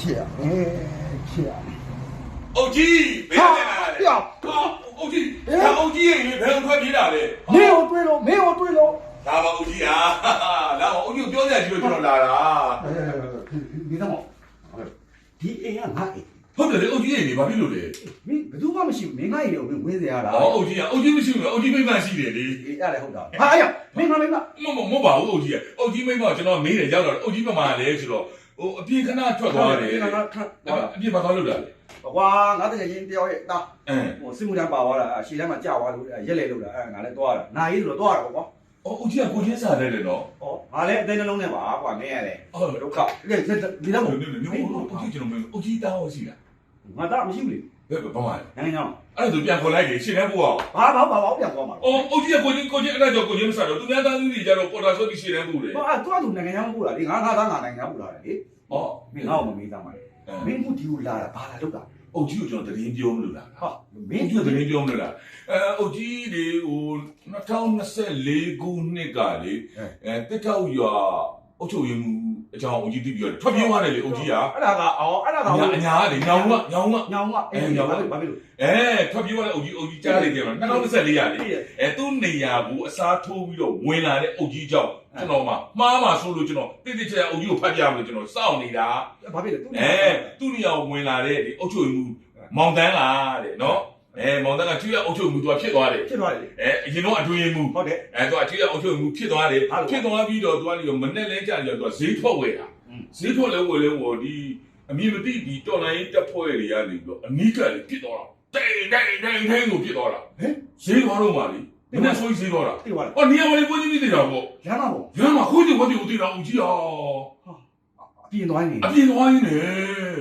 ဖြစ်ရမယ်ဖြစ်ရမယ်အုတ်ကြီးဘယ်နဲ့လာလဲဟာဟာအုတ်ကြီးဒါအုတ်ကြီးရဲ့ဘယ်အောင်ထွက်ပြေးတာလဲမင်းကိုတွေးလို့မင်းကိုတွေးလို့ဒါပါအုတ်ကြီးဟာလာအုတ်ကြီးကိုပြောစရာကြီးလို့ကျွန်တော်လာတာဒီတော့ဒီအိမ်ကငါအိမ်ဟုတ်တယ်လေအုတ်ကြီးရဲ့နေဘာဖြစ်လို့လဲမင်းဘယ်သူမှမရှိဘူးမင်းငါအိမ်ကိုဝင်းစေရတာဟောအုတ်ကြီးကအုတ်ကြီးမရှိဘူးအုတ်ကြီးမိမရှိတယ်လေအေးရတယ်ဟုတ်တာဟာအဲ့မင်းငါမင်းငါမမမပါဘူးအုတ်ကြီးကအုတ်ကြီးမိမကျွန်တော်မေးတယ်ရောက်တော့အုတ်ကြီးမမလဲဆိုတော့ ဟိုအပြင်ခဏထွက်သွားတယ်ငါငါခဏအပြင်မှာသွားလို့လာလေကွာငါတကယ်ချင်းတယောက်ရဲ့တာအင်းဟိုစစ်မှုထမ်းပါသွားတာရှည်ထဲမှာကြာသွားလို့ရက်လေလို့တာအဲ့ငါလည်းသွားတာနာရီဆိုတော့သွားတာကွာအုတ်ကြီးကကိုချင်းစားတယ်လေနော်ဟောငါလည်းအသိနှလုံးနဲ့ပါကွာမင်းရတယ်ဟုတ်ဒုက္ခဒီဒီတော့နေနေနေအုတ်ကြီးကျွန်တော်မေးအုတ်ကြီးတောင်းရှိလားငါတော့မရှိဘူးလေဘယ်ဘာမှလဲနိုင်ငံကြောင် အဲ့ဒါဆိုပြန်ခေါ်လိုက်လေရှင်းနေဖို့အောင်ဘာဘာဘာဘာပြန်သွားမှာအော်အုတ်ကြီးကကိုချင်းကိုချင်းအဲ့ဒါကြောင့်ကိုချင်းမစားတော့သူများသားသူတွေကြတော့ပေါ်တာဆိုပြီးရှင်းနေဖို့လေဟောအဲ့တော့သူနိုင်ငံကြောင်ပို့တာလေငါငါသားငါနိုင်ငံကြောင်ပို့တာလေဟောမင်းငါ့ကိုမမေးသားမှာလေမင်းကဒီကိုလာတာဘာလာလုပ်တာအုတ်ကြီးကိုကျွန်တော်တရင်ပြောမလို့လားဟာမမင်းင်းတို့တရင်ပြောမလို့လားအဲအုတ်ကြီးတွေဟို2024ခုနှစ်ကလေအဲတစ်ထောက်ရွာ အုတ်ချုပ်ရင်မှုအကြောင်းအုတ်ကြီးသိပြီးတော့ထွက်ပြေးသွားတယ်လေအုတ်ကြီးကအဲ့ဒါကအော်အဲ့ဒါကအညာအညာကလေညောင်ကညောင်ကညောင်ကအဲ့ညောင်ကဘာဖြစ်လို့အဲထွက်ပြေးသွားတဲ့အုတ်ကြီးအုတ်ကြီးကြားလိုက်တယ်မလား2024ရလေအဲသူ့နေရာကိုအစားထိုးပြီးတော့ဝင်လာတဲ့အုတ်ကြီးကြောင့်ကျွန်တော်မှမှားမှာဆိုလို့ကျွန်တော်တိတိကျကျအုတ်ကြီးကိုဖတ်ပြမလို့ကျွန်တော်စောင့်နေတာဘာဖြစ်လဲသူအဲသူ့နေရာကိုဝင်လာတဲ့ဒီအုတ်ချုပ်မှုမောင်တန်းလားတဲ့နော် အဲမောင်တန်းကချွေးရအုတ်ချုပ်မှုသူကဖြစ်သွားတယ်ဖြစ်သွားတယ်အဲအရင်တော့အတွင်းမှုဟုတ်တယ်အဲသူကချွေးရအုတ်ချုပ်မှုဖြစ်သွားတယ်ဖြစ်သွားပြီးတော့သူကလည်းမနဲ့လဲကြာကြာသူကဈေးထွက်ဝယ်တာဈေးထွက်လဲဝယ်လဲဝယ်ဒီအမြင်မသိဒီတော်လိုင်းတက်ဖွဲ့တွေကနေပြီးတော့အနီးကလည်းဖြစ်သွားတာတိတ်တိတ်တိတ်တိတ်ကိုဖြစ်သွားတာဟင်ဈေးသွားတော့မှလေဒီနေ့ဆိုဈေးသွားတာတိသွားတယ်ဟောနေရာမလေးကိုကြီးပြီးနေတာပေါ့လမ်းမပေါ့ရမ်းမှာခိုးတယ်ဝတ်တယ်ဦးသေးတာဦးကြီးဟာအပြင်သွားနေအပြင်သွားရင်းနဲ့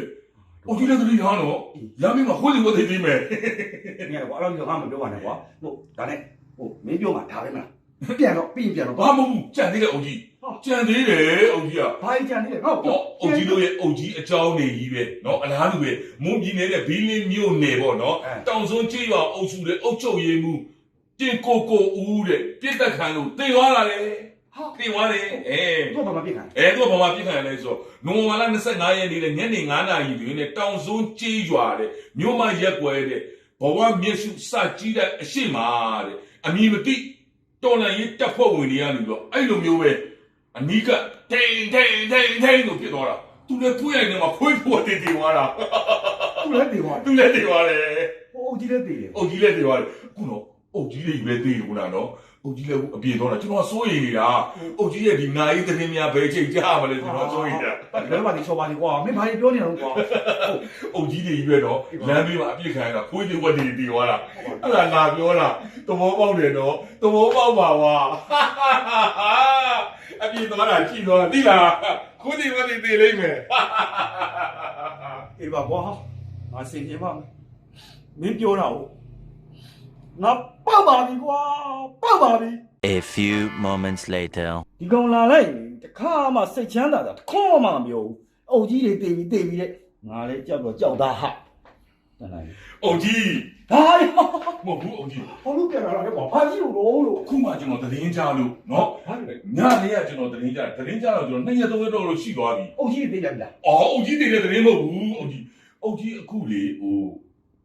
။ဦးကြီးလည်းသတိထားနော်။လမ်းမမှာဟိုးစီဟိုးစီပြီးမယ်။ညကွာအဲ့လိုဟာမပြောပါနဲ့ကွာ။ဟိုဒါနဲ့ဟိုမင်းပြောမှာဒါပဲမလား။ပြန်တော့ပြင်ပြန်တော့ဘာမဟုတ်ဘူး။ကြံသေးတယ်ဦးကြီး။ကြံသေးတယ်ဦးကြီးက။ဘာကြံသေးလဲ။ဟုတ်ပေါ့။ဦးကြီးတို့ရဲ့ဦးကြီးအကြောင်းနေကြီးပဲနော်။အလားတူပဲမွန်ပြည်နယ်နဲ့ဘီလင်းမြို့နယ်ပေါ့နော်။တောင်စွန်းကျေးရွာအုပ်စုတဲ့အုပ်ချုပ်ရေးမှူးတင်ကိုကိုဦးတဲ့ပြစ်တက်ခံလို့တေသွားတာလေ။ ဟာတင်သွားတယ်အဲတော့ဘာမှပြစ်ခံအဲသူကဘာမှပြစ်ခံရလဲဆိုတော့နိုဝင်ဘာလ25ရက်နေ့နဲ့ညနေ9နာရီတွင်နဲ့တောင်စွန်းကျေးရွာတဲ့မြို့မရက်ွယ်တဲ့ဘဝမျက်စုစကြီးတဲ့အရှိမတဲ့အမည်မသိတော်လန်ရေးတပ်ဖွဲ့ဝင်တွေကနေပြီးတော့အဲ့လိုမျိုးပဲအနီးကတိန်တိန်တိန်တိန်လို့ဖြစ်သွားတာသူလည်းကိုယ့်ရိုက်နေမှာခွေးဖို့တည်တည်သွားတာသူလည်းတေသွားသူလည်းတည်သွားတယ်ဟိုအုတ်ကြီးလည်းတေတယ်အုတ်ကြီးလည်းတည်သွားတယ်ခုတော့အုတ်ကြီးတွေပဲတည်လို့နာနော် အုတ်ကြီးလည်းအပြေသွားတာကျွန်တော်စိုးရိမ်နေတာအုတ်ကြီးရဲ့ဒီနာရီသတင်းများဘယ်ချိန်ကြားမလဲကျွန်တော်စိုးရိမ်နေတာဘယ်မှာဒီချောပါနေကွာမင်းဘာပြောနေတော့ကွာအုတ်ကြီးတွေကြီးပဲတော့လမ်းဘေးမှာအပြစ်ခံရတာခွေးတွေဝက်တွေတည်သွားတာအဲ့ဒါငါပြောတာသဘောပေါက်တယ်နော်သဘောပေါက်ပါဝါအပြစ်သွားတာကြည့်သွားတိလားခွေးတွေဝက်တွေတည်လိမ့်မယ်အေးပါကွာငါစင်ပြပါမင်းပြောတာဟုတ် ငါပောက်ပါပြီကွာပောက်ပါပြီ A few moments later. ဒီကောင်လာလိုက်ရင်တခါမှစိတ်ချမ်းသာတာတစ်ခေါမှမပြောဘူးအုတ်ကြီးတွေတေပြီးတေပြီးတဲ့ငါလည်းကြောက်တော့ကြောက်သားဟာတန်လိုက်အုတ်ကြီးဟာရမဟုတ်ဘူးအုတ်ကြီးဟိုလူပြန်လာတယ်ကွာဘာကြီးလို့လို့လို့အခုမှကျွန်တော်သတင်းကြားလို့နော်ဘာလဲညလေးကကျွန်တော်သတင်းကြားသတင်းကြားတော့ကျွန်တော်နှစ်ရက်သုံးရက်တော့လို့ရှိသွားပြီအုတ်ကြီးတွေတေးလိုက်လားအော်အုတ်ကြီးတွေလည်းသတင်းမဟုတ်ဘူးအုတ်ကြီးအုတ်ကြီးအခုလေဟို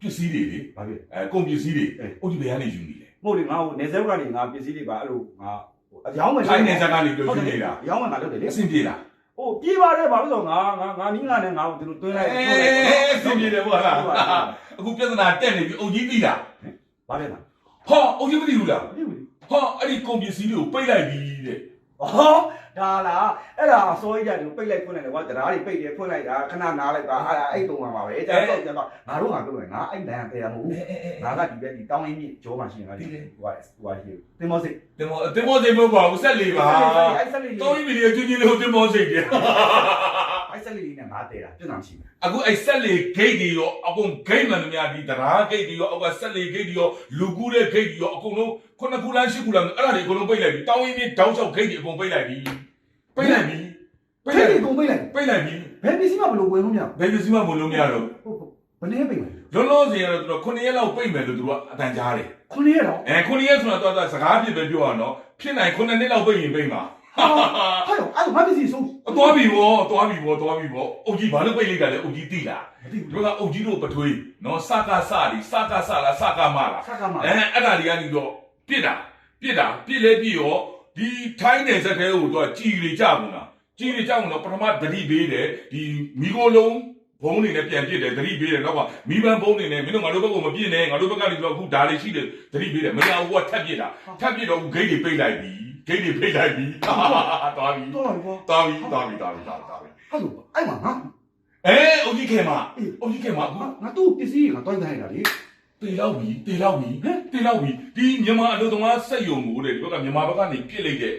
ပစ္စည်းတွေလေဘာဖြစ်အဲကုန်ပစ္စည်းတွေအေးအုတ်ကြီးဘယ်ကနေယူနေလဲမဟုတ်လေငါဟိုနေဆက်ကနေငါပစ္စည်းတွေပါအဲ့လိုငါဟိုအကြောင်းမယ်ခိုင်းနေစက်ကနေပြောဟုတ်ယူတယ်နေတာအကြောင်းမယ်ငါလုပ်တယ်လေအဆင်ပြေလားဟိုပြေးပါတယ်ဘာလို့ဆိုငါငါငါနီးငါနဲ့ငါကိုဒီလိုတွင်းလိုက်အေးအဆင်ပြေတယ်ဟုတ်လားအခုပြဿနာတက်နေပြီအုတ်ကြီးသိလားဘာလဲလားဟောအုတ်ကြီးမသိဘူးလားမသိဘူးလေဟောအဲ့ဒီကုန်ပစ္စည်းတွေကိုပိတ်လိုက်ပြီတဲ့ဟော ဒါလားအဲ့ဒါအစိုးရကြတယ်ပိတ်လိုက်ဖွင့်လိုက်တယ်ကွာတရားတွေပိတ်တယ်ဖွင့်လိုက်တာခဏနားလိုက်တာအဲ့ဒါအဲ့တုံးမှာပါပဲကျတော့ကျတော့ငါတို့ငါတို့ငါအဲ့တန်တရားမဟုတ်ဘူးငါကဒီဘက်ဒီတောင်းရင်းမြစ်ကျောမှာရှိနေတာလေဟိုကဟိုကရှိတင်မောစိတ်တင်မောတင်မောစိတ်မဟုတ်ပါဘူးဆက်လေးပါအဲ့ဆက်လေးတောင်းပြီးပြီးကျွချင်းလေးကိုတင်မောစိတ်တယ် အဲ့ဆက်လေးနဲ့ငါတဲတာပြဿနာရှိတယ်အခုအဲ့ဆက်လေဂိတ်တွေရောအကုန်ဂိတ်မှန်သမျှဒီတရားဂိတ်တွေရောအောက်ကဆက်လေဂိတ်တွေရောလူကူးတဲ့ဂိတ်တွေရောအကုန်လုံးခုနှစ်ခုလားရှစ်ခုလားအဲ့ဒါတွေအကုန်လုံးပိတ်လိုက်ပြီတောင်းရင်းပြီးတောင်းလျှောက်ဂိတ်တွေအကုန်ပိတ်လိုက်ပြီပိတ်လိုက်ပြီပိတ်ဖိလိုက်တ်ပြီကုန်ပိတ်လိုက်ပိတ်လိုက်ပြီဘယ်ပစ္စည်းမှဘယ်လိုဝင်လို့မရဘယ်ပစ္စည်းမှမလုံးမရတော့ဘူးဘယ်နည်းပိတ်လဲလောလောဆယ်ကတော့သူတို့9ရက်လောက်ပိတ်မယ်လို့သူတို့ကအတန်ကြားတယ်ခုနှစ်ရက်တော့အဲ9ရက်ဆိုတာတော့စကားပြစ်ပဲပြောရအောင်နော်ဖြစ်နိုင်9နှစ်လောက်ပိတ်ရင်ပိတ်မှာ ဟဟာရောအဲ့ငါပစ္စည်းဆုံးအသွားပြီဗောသွားပြီဗောသွားပြီဗောအုတ်ကြီးဘာလို့ပိတ်လိုက်တာလဲအုတ်ကြီးသိလားမသိဒီဘူးကအုတ်ကြီးတို့ပထွေးနော်စကားစလီစကားစလားစကားမလားဆက်ကမှာအဲအဲ့ဒါတွေကနေတော့ပြစ်တာပြစ်တာပြစ်လဲပြစ်ရောဒီထိုင်းနယ်စက်တဲကိုတော့ကြည်လေကြဘူးလားကြည်လေကြဘူးတော့ပထမသတိပေးတယ်ဒီမိကိုလုံးဘုံနေနဲ့ပြန်ပြစ်တယ်သတိပေးတယ်နောက်ကမိဘဘုံနေနဲ့မင်းတို့ငါတို့ဘက်ကမပြစ်နဲ့ငါတို့ဘက်ကနေတော့အခုဒါလေးရှိတယ်သတိပေးတယ်မရဘူးကထပ်ပြစ်တာထပ်ပြစ်တော့ဂိတ်တွေပိတ်လိုက်ပြီ ဂိတ်တွေပိတ်လိုက်ပြီသွားပြီတော့ကွာသွားပြီသွားပြီသွားပြီသွားပြီသွားပြီအဲ့လိုအဲ့မှာငါအဲအုတ်ကြီးခဲမှာအုတ်ကြီးခဲမှာအခုငါသူ့ပစ္စည်းငါတွိုင်းခိုင်းတာလေတေလောက်ပြီတေလောက်ပြီဟမ်တေလောက်ပြီဒီမြန်မာအလုပ်သမားစက်ယုံကိုတဲ့ဒီဘက်ကမြန်မာဘက်ကနေပြစ်လိုက်တဲ့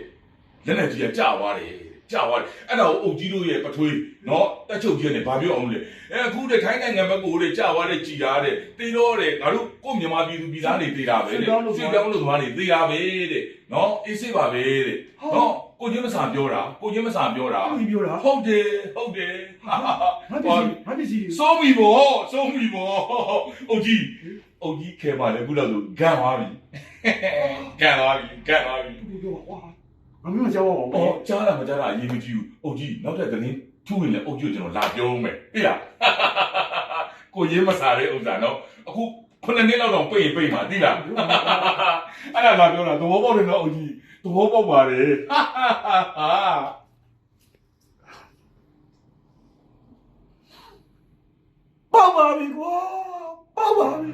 လက်နဲ့ကြီးကကြာသွားတယ် ကြာသွားတယ်အဲ့ဒါကိုအုတ်ကြီးတို့ရဲ့ပထွေးနော်တက်ချုပ်ကြီးနဲ့ဗာပြောအောင်လေအဲအခုတဲ့ထိုင်းနိုင်ငံဘက်ကိုတဲ့ကြာသွားတဲ့ကြည်တာတဲ့တေတော့တဲ့ငါတို့ကိုမြန်မာပြည်သူပြည်သားတွေတေတာပဲတဲ့ရွှေပြောင်းလို့သမားတွေတေတာပဲတဲ့နော်အေးစေးပါပဲတဲ့နော်ကိုချင်းမစာပြောတာကိုချင်းမစာပြောတာအဲ့ဒီပြောတာဟုတ်တယ်ဟုတ်တယ်ဟာဟာဟာငါပစ္စည်းငါပစ္စည်းစိုးပြီဗောစိုးပြီဗောအုတ်ကြီးအုတ်ကြီးခဲပါလေခုတော့ဆိုဂန်သွားပြီဂန်သွားပြီဂန်သွားပြီ မမင်းမကြောက်ပါဘူး။အော်ကြားတာမကြားတာအရေးမကြီးဘူး။အုတ်ကြီးနောက်ထပ်သတင်းထူးရင်လည်းအုတ်ကြီးကိုကျွန်တော်လာပြောဦးမယ်။ဟေ့လား။ကိုရေးမစားတဲ့ဥစ္စာနော်။အခုခုနှစ်နှစ်လောက်တော့ပိတ်ရင်ပိတ်မှာတိလား။အဲ့ဒါလာပြောတာသဘောပေါက်တယ်နော်အုတ်ကြီး။သဘောပေါက်ပါလေ။ပေါက်ပါပြီကွာပေါက်ပါပြီ